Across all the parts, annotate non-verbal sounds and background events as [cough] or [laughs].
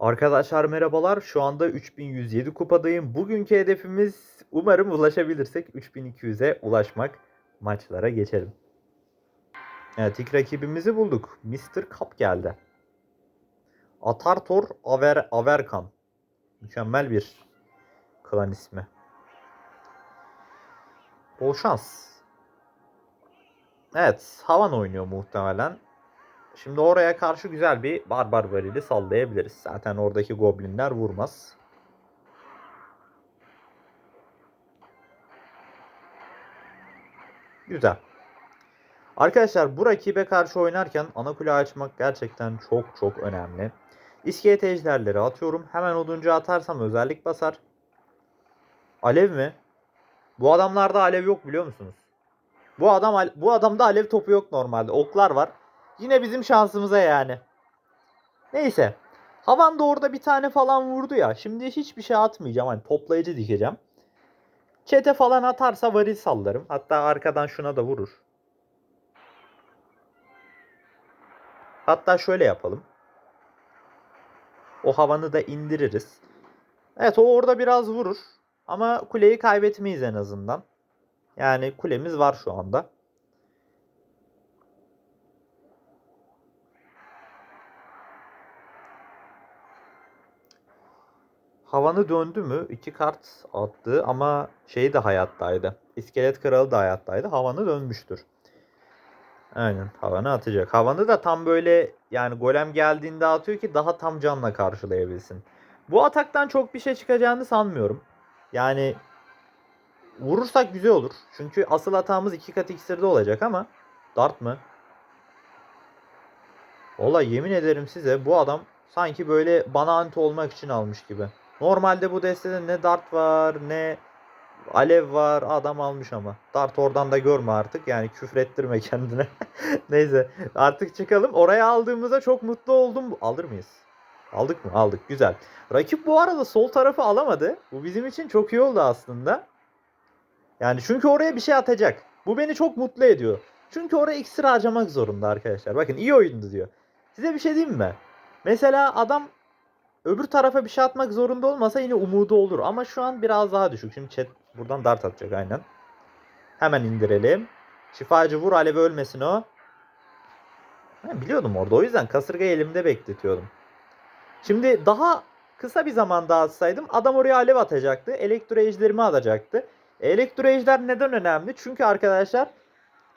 Arkadaşlar merhabalar. Şu anda 3107 kupadayım. Bugünkü hedefimiz umarım ulaşabilirsek 3200'e ulaşmak. Maçlara geçelim. Evet ilk rakibimizi bulduk. Mr. Cup geldi. Atartor Aver Averkan. Mükemmel bir klan ismi. Bol şans. Evet, Havan oynuyor muhtemelen. Şimdi oraya karşı güzel bir barbar varili sallayabiliriz. Zaten oradaki goblinler vurmaz. Güzel. Arkadaşlar bu rakibe karşı oynarken ana kule açmak gerçekten çok çok önemli. İskelet ejderleri atıyorum. Hemen oduncu atarsam özellik basar. Alev mi? Bu adamlarda alev yok biliyor musunuz? Bu adam bu adamda alev topu yok normalde. Oklar var. Yine bizim şansımıza yani. Neyse. Havan da orada bir tane falan vurdu ya. Şimdi hiçbir şey atmayacağım. Hani toplayıcı dikeceğim. Çete falan atarsa varil sallarım. Hatta arkadan şuna da vurur. Hatta şöyle yapalım. O havanı da indiririz. Evet o orada biraz vurur. Ama kuleyi kaybetmeyiz en azından. Yani kulemiz var şu anda. Havanı döndü mü? İki kart attı ama şey de hayattaydı. İskelet kralı da hayattaydı. Havanı dönmüştür. Aynen havanı atacak. Havanı da tam böyle yani golem geldiğinde atıyor ki daha tam canla karşılayabilsin. Bu ataktan çok bir şey çıkacağını sanmıyorum. Yani vurursak güzel olur. Çünkü asıl hatamız iki kat iksirde olacak ama dart mı? Valla yemin ederim size bu adam sanki böyle bana anti olmak için almış gibi. Normalde bu destede ne dart var ne alev var adam almış ama. Dart oradan da görme artık yani küfrettirme [laughs] kendine. Neyse artık çıkalım. Oraya aldığımızda çok mutlu oldum. Alır mıyız? Aldık mı? Aldık. Güzel. Rakip bu arada sol tarafı alamadı. Bu bizim için çok iyi oldu aslında. Yani çünkü oraya bir şey atacak. Bu beni çok mutlu ediyor. Çünkü oraya iksir harcamak zorunda arkadaşlar. Bakın iyi oyundu diyor. Size bir şey diyeyim mi? Mesela adam öbür tarafa bir şey atmak zorunda olmasa yine umudu olur. Ama şu an biraz daha düşük. Şimdi chat buradan dart atacak aynen. Hemen indirelim. Şifacı vur alev ölmesin o. Ben biliyordum orada. O yüzden kasırgayı elimde bekletiyordum. Şimdi daha kısa bir zaman daha atsaydım adam oraya alev atacaktı. Elektro ejderimi atacaktı. Elektro ejder neden önemli? Çünkü arkadaşlar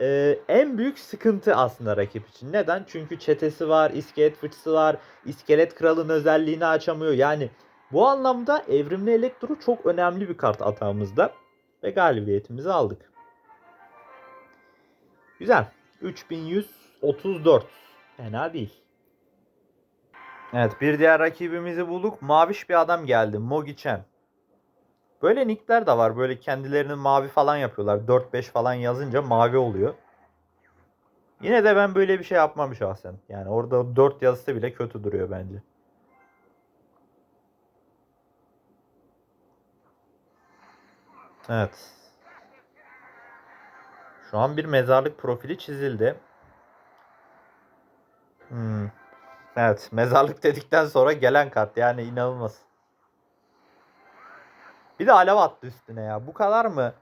e, en büyük sıkıntı aslında rakip için. Neden? Çünkü çetesi var, iskelet fıçısı var, iskelet kralın özelliğini açamıyor. Yani bu anlamda evrimli elektro çok önemli bir kart atağımızda. Ve galibiyetimizi aldık. Güzel. 3134. Fena değil. Evet bir diğer rakibimizi bulduk. Maviş bir adam geldi. Mogichen. Böyle nickler de var. Böyle kendilerinin mavi falan yapıyorlar. 4-5 falan yazınca mavi oluyor. Yine de ben böyle bir şey yapmam şahsen. Yani orada 4 yazısı bile kötü duruyor bence. Evet. Şu an bir mezarlık profili çizildi. Hmm. Evet, mezarlık dedikten sonra gelen kart yani inanılmaz. Bir de alev attı üstüne ya. Bu kadar mı?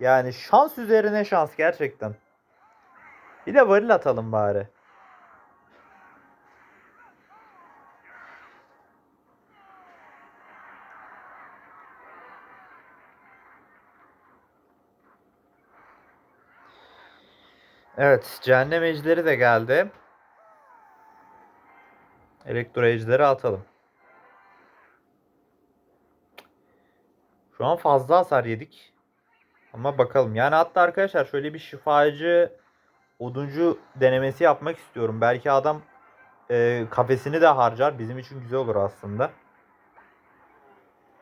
Yani şans üzerine şans gerçekten. Bir de varil atalım bari. Evet, cehennem ejderi de geldi. Elektro ejderi atalım. Şu an fazla hasar yedik. Ama bakalım. Yani hatta arkadaşlar şöyle bir şifacı oduncu denemesi yapmak istiyorum. Belki adam e, kafesini de harcar. Bizim için güzel olur aslında.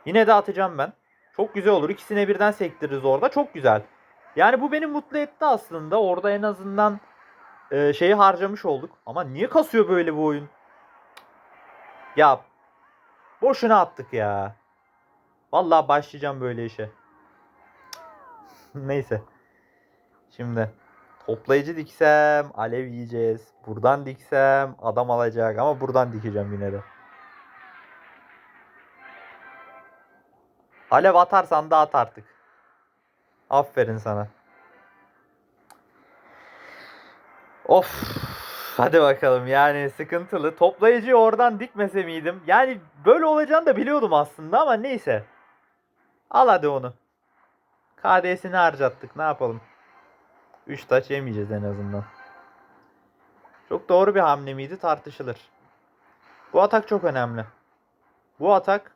Yine de atacağım ben. Çok güzel olur. İkisine birden sektiririz orada. Çok güzel. Yani bu beni mutlu etti aslında. Orada en azından e, şeyi harcamış olduk. Ama niye kasıyor böyle bu oyun? Ya boşuna attık ya. Vallahi başlayacağım böyle işe. [laughs] Neyse. Şimdi toplayıcı diksem alev yiyeceğiz. Buradan diksem adam alacak ama buradan dikeceğim yine de. Alev atarsan da at artık. Aferin sana. Of. Hadi bakalım yani sıkıntılı. Toplayıcıyı oradan dikmese miydim? Yani böyle olacağını da biliyordum aslında ama neyse. Al hadi onu. KD'sini harcattık ne yapalım. 3 taç yemeyeceğiz en azından. Çok doğru bir hamle miydi tartışılır. Bu atak çok önemli. Bu atak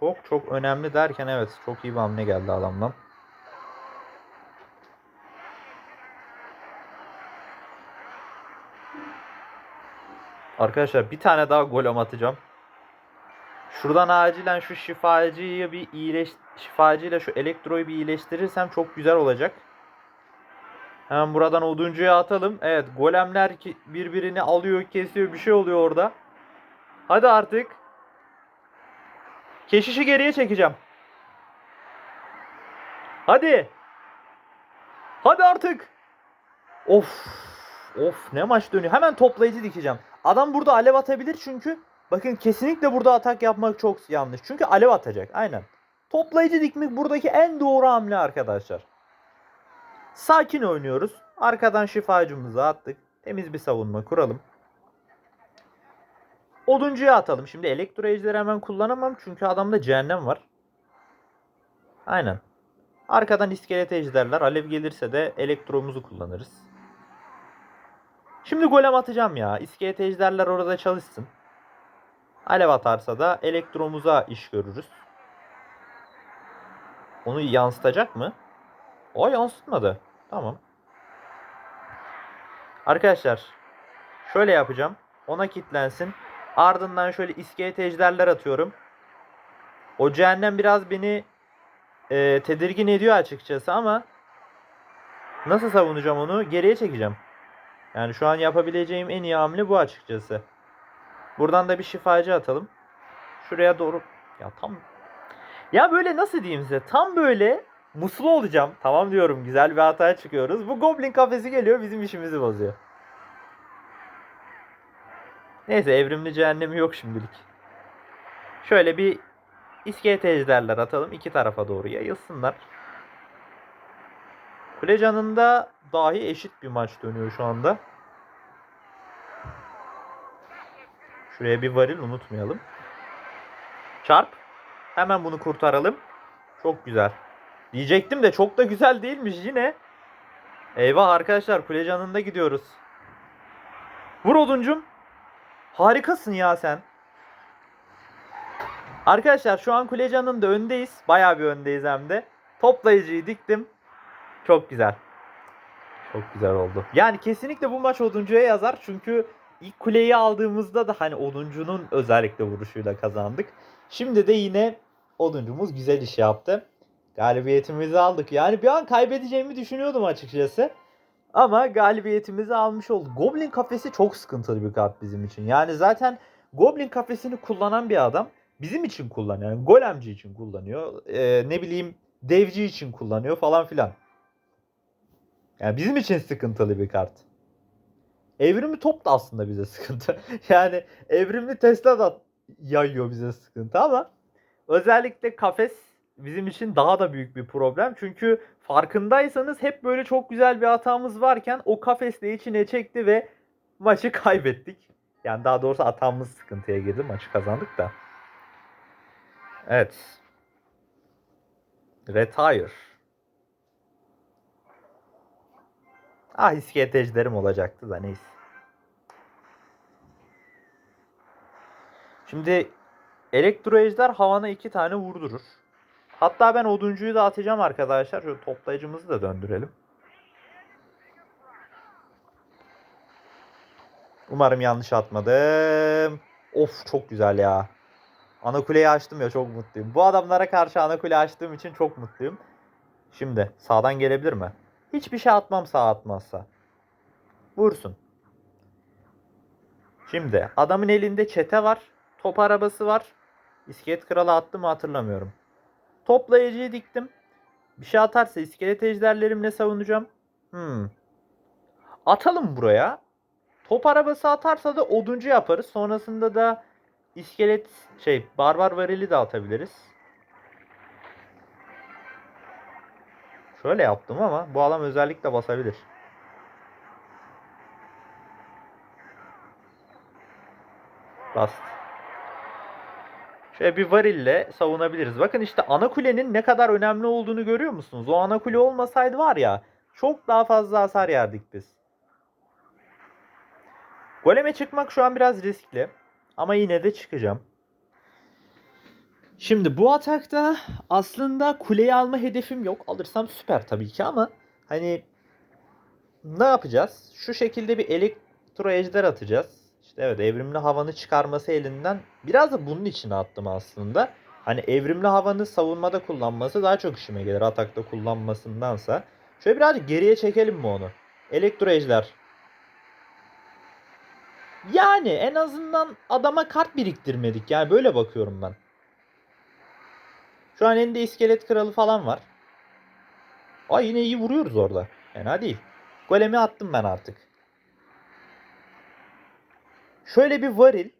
çok çok önemli derken evet çok iyi bir hamle geldi adamdan. Arkadaşlar bir tane daha gol atacağım. Şuradan acilen şu şifacıyı bir iyileş şifacıyla şu elektroyu bir iyileştirirsem çok güzel olacak. Hemen buradan oduncuya atalım. Evet golemler ki birbirini alıyor kesiyor bir şey oluyor orada. Hadi artık. Keşişi geriye çekeceğim. Hadi. Hadi artık. Of. Of ne maç dönüyor. Hemen toplayıcı dikeceğim. Adam burada alev atabilir çünkü. Bakın kesinlikle burada atak yapmak çok yanlış. Çünkü alev atacak. Aynen. Toplayıcı dikmek buradaki en doğru hamle arkadaşlar. Sakin oynuyoruz. Arkadan şifacımızı attık. Temiz bir savunma kuralım. Oduncuya atalım. Şimdi elektro ejderi hemen kullanamam. Çünkü adamda cehennem var. Aynen. Arkadan iskelet ejderler. Alev gelirse de elektromuzu kullanırız. Şimdi golem atacağım ya. İskelet ejderler orada çalışsın. Alev atarsa da elektromuza iş görürüz. Onu yansıtacak mı? O yansıtmadı. Tamam. Arkadaşlar şöyle yapacağım. Ona kitlensin. Ardından şöyle iskelet ejderler atıyorum. O cehennem biraz beni e, tedirgin ediyor açıkçası ama nasıl savunacağım onu? Geriye çekeceğim. Yani şu an yapabileceğim en iyi hamle bu açıkçası. Buradan da bir şifacı atalım. Şuraya doğru. Ya tam. Ya böyle nasıl diyeyim size? Tam böyle muslu olacağım. Tamam diyorum güzel bir hataya çıkıyoruz. Bu goblin kafesi geliyor bizim işimizi bozuyor. Neyse evrimli cehennemi yok şimdilik. Şöyle bir iskelet ejderler atalım. iki tarafa doğru yayılsınlar. Kule canında dahi eşit bir maç dönüyor şu anda. Şuraya bir varil unutmayalım. Çarp. Hemen bunu kurtaralım. Çok güzel. Diyecektim de çok da güzel değilmiş yine. Eyvah arkadaşlar kule canında gidiyoruz. Vur oduncum. Harikasın ya sen. Arkadaşlar şu an kule canında öndeyiz. Bayağı bir öndeyiz hem de. Toplayıcıyı diktim. Çok güzel. Çok güzel oldu. Yani kesinlikle bu maç oduncuya yazar. Çünkü ilk kuleyi aldığımızda da hani oduncunun özellikle vuruşuyla kazandık. Şimdi de yine oduncumuz güzel iş yaptı. Galibiyetimizi aldık. Yani bir an kaybedeceğimi düşünüyordum açıkçası. Ama galibiyetimizi almış olduk. Goblin kafesi çok sıkıntılı bir kart bizim için. Yani zaten Goblin kafesini kullanan bir adam bizim için kullanıyor. Yani golemci için kullanıyor. Ee, ne bileyim devci için kullanıyor falan filan. Yani bizim için sıkıntılı bir kart. Evrimli top da aslında bize sıkıntı. [laughs] yani evrimli Tesla da yayıyor bize sıkıntı ama özellikle kafes bizim için daha da büyük bir problem. Çünkü farkındaysanız hep böyle çok güzel bir hatamız varken o kafes de içine çekti ve maçı kaybettik. Yani daha doğrusu hatamız sıkıntıya girdi. Maçı kazandık da. Evet. Retire. Ah iskelet ejderim olacaktı da neyse. Şimdi elektro ejder havana iki tane vurdurur. Hatta ben oduncuyu da atacağım arkadaşlar. Şöyle toplayıcımızı da döndürelim. Umarım yanlış atmadım. Of çok güzel ya. Ana kuleyi açtım ya çok mutluyum. Bu adamlara karşı ana kule açtığım için çok mutluyum. Şimdi sağdan gelebilir mi? Hiçbir şey atmam sağ atmazsa. Vursun. Şimdi adamın elinde çete var. Top arabası var. İskelet kralı attı mı hatırlamıyorum. Toplayıcıyı diktim. Bir şey atarsa iskelet ejderlerimle savunacağım. Hmm. Atalım buraya. Top arabası atarsa da oduncu yaparız. Sonrasında da iskelet şey barbar varili de atabiliriz. Şöyle yaptım ama bu adam özellikle basabilir. Bastı. Şöyle bir varille savunabiliriz. Bakın işte ana kulenin ne kadar önemli olduğunu görüyor musunuz? O ana kule olmasaydı var ya çok daha fazla hasar yerdik biz. Goleme çıkmak şu an biraz riskli. Ama yine de çıkacağım. Şimdi bu atakta aslında kuleyi alma hedefim yok. Alırsam süper tabii ki ama hani ne yapacağız? Şu şekilde bir elektro ejder atacağız. İşte evet evrimli havanı çıkarması elinden biraz da bunun için attım aslında. Hani evrimli havanı savunmada kullanması daha çok işime gelir atakta kullanmasındansa. Şöyle birazcık geriye çekelim mi onu? Elektro ejder. Yani en azından adama kart biriktirmedik. Yani böyle bakıyorum ben. Şu an elinde iskelet kralı falan var. Ay yine iyi vuruyoruz orada. Fena değil. Golemi attım ben artık. Şöyle bir varil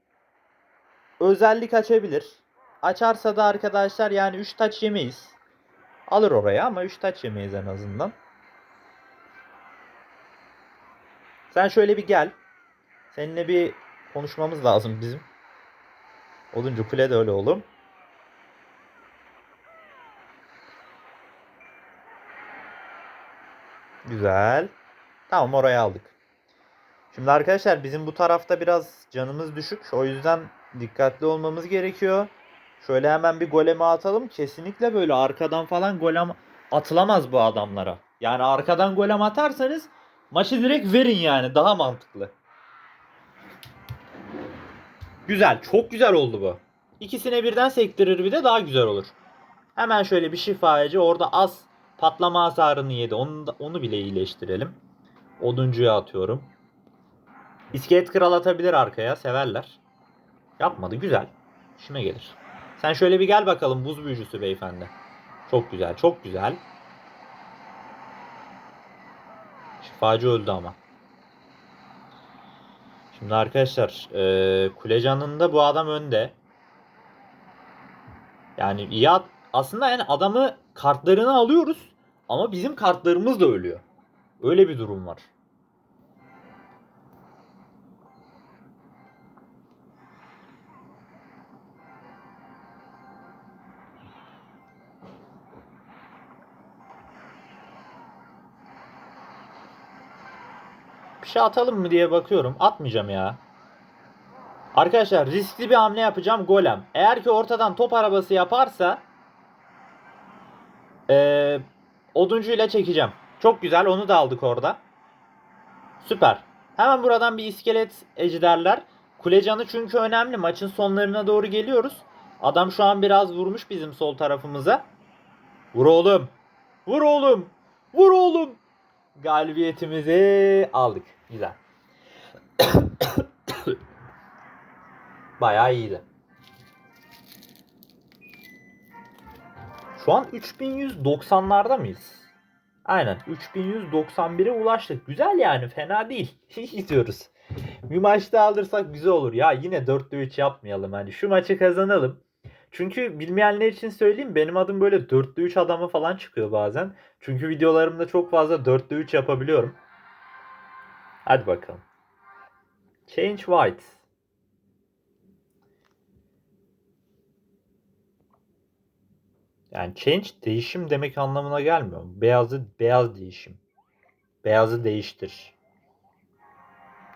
özellik açabilir. Açarsa da arkadaşlar yani 3 taç yemeyiz. Alır oraya ama 3 taç yemeyiz en azından. Sen şöyle bir gel. Seninle bir konuşmamız lazım bizim. Oduncu kule de öyle oğlum. Güzel. Tamam oraya aldık. Şimdi arkadaşlar bizim bu tarafta biraz canımız düşük. O yüzden dikkatli olmamız gerekiyor. Şöyle hemen bir goleme atalım. Kesinlikle böyle arkadan falan golem atılamaz bu adamlara. Yani arkadan golem atarsanız maçı direkt verin yani. Daha mantıklı. Güzel. Çok güzel oldu bu. İkisine birden sektirir bir de daha güzel olur. Hemen şöyle bir şifacı orada az patlama hasarını yedi. Onu, da- onu bile iyileştirelim. Oduncuya atıyorum. İskelet kral atabilir arkaya. Severler. Yapmadı. Güzel. İşime gelir. Sen şöyle bir gel bakalım buz büyücüsü beyefendi. Çok güzel. Çok güzel. Şifacı öldü ama. Şimdi arkadaşlar eee Kulecan'ın bu adam önde. Yani iyi at- aslında yani adamı kartlarını alıyoruz ama bizim kartlarımız da ölüyor. Öyle bir durum var. Bir şey atalım mı diye bakıyorum. Atmayacağım ya. Arkadaşlar riskli bir hamle yapacağım golem. Eğer ki ortadan top arabası yaparsa eee oduncuyla çekeceğim. Çok güzel onu da aldık orada. Süper. Hemen buradan bir iskelet ejderler. Kulecanı çünkü önemli. Maçın sonlarına doğru geliyoruz. Adam şu an biraz vurmuş bizim sol tarafımıza. Vur oğlum. Vur oğlum. Vur oğlum. Galibiyetimizi aldık. Güzel. [coughs] Bayağı iyiydi. Şu an 3190'larda mıyız? Aynen 3191'e ulaştık. Güzel yani fena değil. [laughs] Gidiyoruz. Bir maç daha alırsak güzel olur. Ya yine 4'te 3 yapmayalım. Hani şu maçı kazanalım. Çünkü bilmeyenler için söyleyeyim benim adım böyle 4'te 3 adamı falan çıkıyor bazen. Çünkü videolarımda çok fazla 4'te 3 yapabiliyorum. Hadi bakalım. Change white. Yani change değişim demek anlamına gelmiyor. Beyazı beyaz değişim. Beyazı değiştir.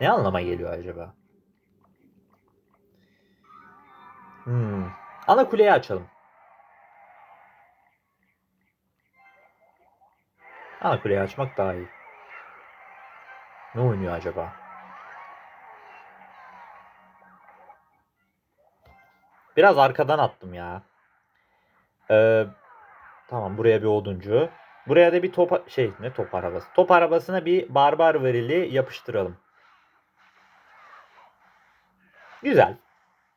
Ne anlama geliyor acaba? Hmm. Ana kuleyi açalım. Ana kuleyi açmak daha iyi. Ne oynuyor acaba? Biraz arkadan attım ya. Ee, tamam buraya bir oduncu. Buraya da bir top şey ne top arabası. Top arabasına bir barbar varili yapıştıralım. Güzel.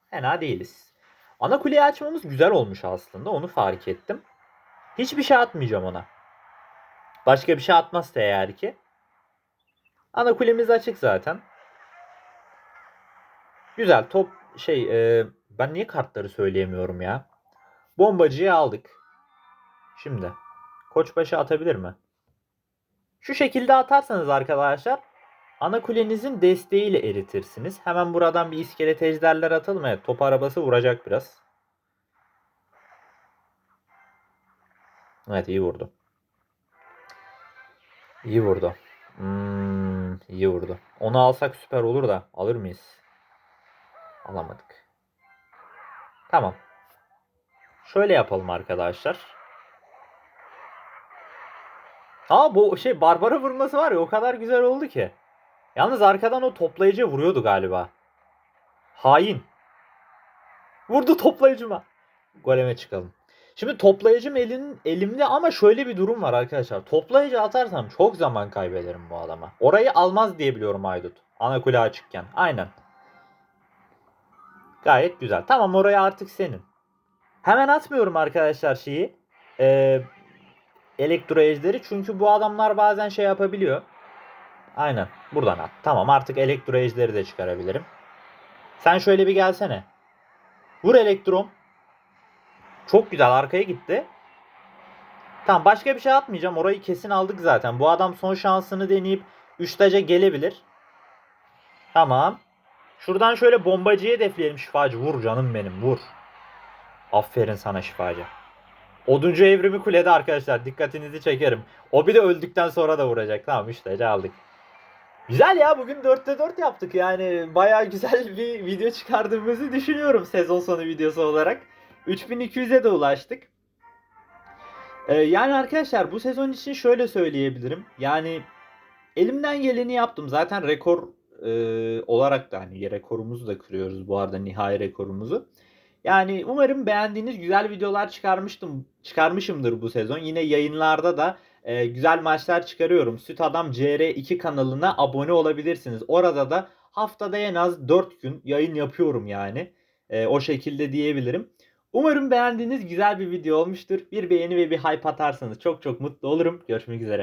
Fena değiliz. Ana kuleyi açmamız güzel olmuş aslında. Onu fark ettim. Hiçbir şey atmayacağım ona. Başka bir şey atmazsa eğer ki. Ana kulemiz açık zaten. Güzel top şey e, ben niye kartları söyleyemiyorum ya. Bombacıyı aldık. Şimdi koçbaşı atabilir mi? Şu şekilde atarsanız arkadaşlar ana kulenizin desteğiyle eritirsiniz. Hemen buradan bir iskelet ejderler atalım. Evet top arabası vuracak biraz. Evet iyi vurdu. İyi vurdu. Hmm, iyi vurdu. Onu alsak süper olur da alır mıyız? Alamadık. Tamam. Şöyle yapalım arkadaşlar. Aa bu şey Barbara vurması var ya o kadar güzel oldu ki. Yalnız arkadan o toplayıcı vuruyordu galiba. Hain. Vurdu toplayıcıma. Goleme çıkalım. Şimdi toplayıcım elin, elimde ama şöyle bir durum var arkadaşlar. Toplayıcı atarsam çok zaman kaybederim bu adama. Orayı almaz diye biliyorum Aydut. Ana kule açıkken. Aynen. Gayet güzel. Tamam oraya artık senin. Hemen atmıyorum arkadaşlar şeyi. Ee, elektro ejderi. Çünkü bu adamlar bazen şey yapabiliyor. Aynen. Buradan at. Tamam artık elektro ejderi de çıkarabilirim. Sen şöyle bir gelsene. Vur elektron. Çok güzel arkaya gitti. Tamam başka bir şey atmayacağım. Orayı kesin aldık zaten. Bu adam son şansını deneyip 3 taca gelebilir. Tamam. Şuradan şöyle bombacıyı hedefleyelim şifacı. Vur canım benim vur. Aferin sana şifacı. Oduncu evrimi kulede arkadaşlar. Dikkatinizi çekerim. O bir de öldükten sonra da vuracak. Tamam 3 taca aldık. Güzel ya bugün 4'te 4 yaptık yani baya güzel [laughs] bir video çıkardığımızı düşünüyorum sezon sonu videosu olarak. 3200'e de ulaştık. Ee, yani arkadaşlar bu sezon için şöyle söyleyebilirim. Yani elimden geleni yaptım. Zaten rekor e, olarak da hani rekorumuzu da kırıyoruz bu arada nihai rekorumuzu. Yani umarım beğendiğiniz güzel videolar çıkarmıştım çıkarmışımdır bu sezon. Yine yayınlarda da e, güzel maçlar çıkarıyorum. Süt Adam CR2 kanalına abone olabilirsiniz. Orada da haftada en az 4 gün yayın yapıyorum yani. E, o şekilde diyebilirim. Umarım beğendiğiniz güzel bir video olmuştur. Bir beğeni ve bir hype atarsanız çok çok mutlu olurum. Görüşmek üzere.